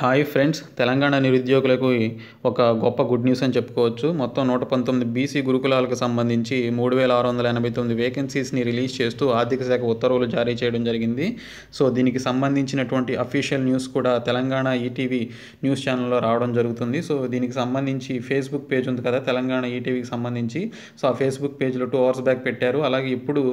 Hi friends Telangana నిరుద్యోగులకు ఒక గొప్ప గుడ్ న్యూస్ అని చెప్పుకోవచ్చు. మొత్తం నూట పంతొమ్మిది బీసీ గురుకులాలకు సంబంధించి మూడు వేల ఆరు వందల ఎనభై తొమ్మిది వేకెన్సీస్ని రిలీజ్ చేస్తూ ఆర్థిక శాఖ ఉత్తర్వులు జారీ చేయడం జరిగింది. సో దీనికి సంబంధించినటువంటి అఫీషియల్ న్యూస్ కూడా తెలంగాణ ఈటీవీ న్యూస్ ఛానల్లో రావడం జరుగుతుంది. సో దీనికి సంబంధించి ఫేస్బుక్ పేజ్ ఉంది కదా తెలంగాణ ఈటీవీకి సంబంధించి. సో ఆ ఫేస్బుక్ పేజ్లో టూ అవర్స్ బ్యాక్ పెట్టారు. అలాగే ఇప్పుడు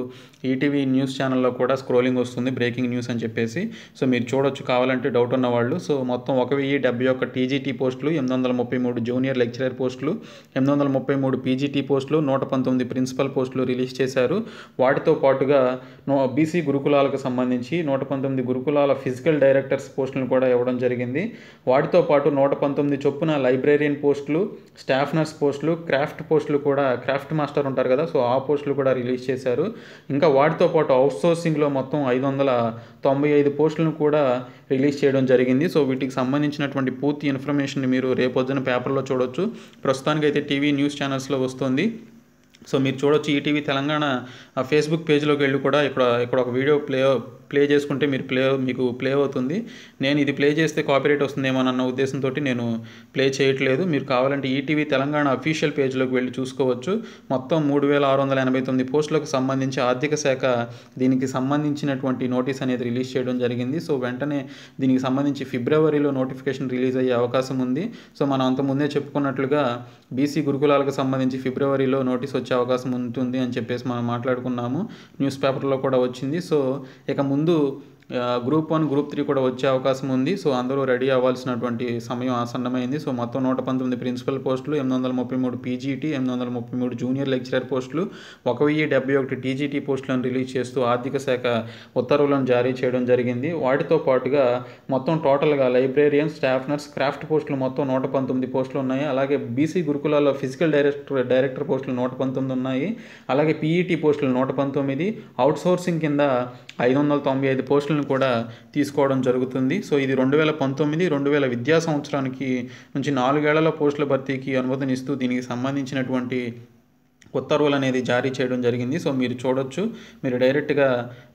ఈటీవీ న్యూస్ ఛానల్లో కూడా స్క్రోలింగ్ వస్తుంది బ్రేకింగ్ న్యూస్ అని చెప్పేసి. సో మీరు చూడొచ్చు కావాలంటే డౌట్ ఉన్న వాళ్ళు సో మొత్తం ఒక వెయ్యి డెబ్బై ఒక్క టీజీటీ పోస్టులు ఎనిమిది వందల ముప్పై మూడు జూనియర్ లెక్చరర్ పోస్టులు ఎనిమిది వందల ముప్పై మూడు పీజీటీ పోస్టులు నూట పంతొమ్మిది ప్రిన్సిపల్ పోస్టులు రిలీజ్ చేశారు. వాటితో పాటుగా బీసీ గురుకులాలకు సంబంధించి నూట పంతొమ్మిది గురుకులాల ఫిజికల్ డైరెక్టర్స్ పోస్టులను కూడా ఇవ్వడం జరిగింది. వాటితో పాటు నూట పంతొమ్మిది చొప్పున లైబ్రేరియన్ పోస్టులు స్టాఫ్ నర్స్ పోస్టులు క్రాఫ్ట్ పోస్టులు కూడా క్రాఫ్ట్ మాస్టర్ ఉంటారు కదా సో ఆ పోస్టులు కూడా రిలీజ్ చేశారు. ఇంకా వాటితో పాటు అవుట్సోర్సింగ్లో మొత్తం ఐదు వందల తొంభై ఐదు పోస్టులను కూడా రిలీజ్ చేయడం జరిగింది. సో వీటికి సంబంధించినటువంటి పూర్తి ఇన్ఫర్మేషన్ మీరు రేపొద్దున పేపర్లో చూడొచ్చు. ప్రస్తుతానికైతే టీవీ న్యూస్ ఛానల్స్లో వస్తుంది. సో మీరు చూడొచ్చు ఈటీవీ తెలంగాణ ఫేస్బుక్ పేజ్లోకి వెళ్ళి కూడా ఇక్కడ ఇక్కడ ఒక వీడియో ప్లే ప్లే చేసుకుంటే మీరు ప్లే మీకు ప్లే అవుతుంది. నేను ఇది ప్లే చేస్తే కాపీరైట్ వస్తుందేమో అన్న ఉద్దేశంతో నేను ప్లే చేయట్లేదు. మీరు కావాలంటే ఈటీవీ తెలంగాణ అఫీషియల్ పేజ్లోకి వెళ్ళి చూసుకోవచ్చు. మొత్తం మూడు వేల ఆరు వందల ఎనభై తొమ్మిది పోస్టులకు సంబంధించి ఆర్థిక శాఖ దీనికి సంబంధించినటువంటి నోటీస్ అనేది రిలీజ్ చేయడం జరిగింది. సో వెంటనే దీనికి సంబంధించి ఫిబ్రవరిలో నోటిఫికేషన్ రిలీజ్ అయ్యే అవకాశం ఉంది. సో మనం అంతకుముందే చెప్పుకున్నట్లుగా బీసీ గురుకులాలకు సంబంధించి ఫిబ్రవరిలో నోటీస్ వచ్చే అవకాశం ఉంటుంది అని చెప్పేసి మనం మాట్లాడుకున్నాము. న్యూస్ పేపర్లో కూడా వచ్చింది. సో ఇక ముందు గ్రూప్ వన్ గ్రూప్ త్రీ కూడా వచ్చే అవకాశం ఉంది. సో అందరూ రెడీ అవ్వాల్సినటువంటి సమయం ఆసన్నమైంది. సో మొత్తం నూట పంతొమ్మిది ప్రిన్సిపల్ పోస్టులు ఎనిమిది వందల ముప్పై మూడు పీజీటీ ఎనిమిది వందల ముప్పై మూడు జూనియర్ లెక్చరర్ పోస్టులు ఒక వెయ్యి డెబ్బై ఒకటి టీజీటీ పోస్టులను రిలీజ్ చేస్తూ ఆర్థిక శాఖ ఉత్తర్వులను జారీ చేయడం జరిగింది. వాటితో పాటుగా మొత్తం టోటల్గా లైబ్రేరియన్ స్టాఫ్నర్స్ క్రాఫ్ట్ పోస్టులు మొత్తం నూట పంతొమ్మిది పోస్టులు ఉన్నాయి. అలాగే బీసీ గురుకులాల్లో ఫిజికల్ డైరెక్టర్ డైరెక్టర్ పోస్టులు నూట పంతొమ్మిది ఉన్నాయి. అలాగే పీఈటీ పోస్టులు నూట పంతొమ్మిది. అవుట్సోర్సింగ్ కింద ఐదు వందల తొంభై ఐదు పోస్టులు పరీక్షలను కూడా తీసుకోవడం జరుగుతుంది. సో ఇది రెండు వేల పంతొమ్మిది రెండు వేల విద్యా సంవత్సరానికి నుంచి నాలుగేళ్ళ పోస్టుల భర్తీకి అనుమతినిస్తూ దీనికి సంబంధించినటువంటి ఉత్తర్వులు అనేది జారీ చేయడం జరిగింది. సో మీరు చూడొచ్చు. మీరు డైరెక్ట్గా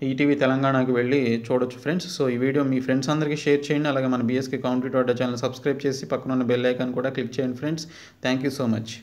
ఈటీవీ తెలంగాణకి వెళ్ళి చూడొచ్చు ఫ్రెండ్స్. సో ఈ వీడియో మీ ఫ్రెండ్స్ అందరికీ షేర్ చేయండి. అలాగే మన బీఎస్కే కౌంటీ ఛానల్ సబ్స్క్రైబ్ చేసి పక్కన ఉన్న బెల్ ఐకాన్ కూడా క్లిక్ చేయండి friends. Thank you so much.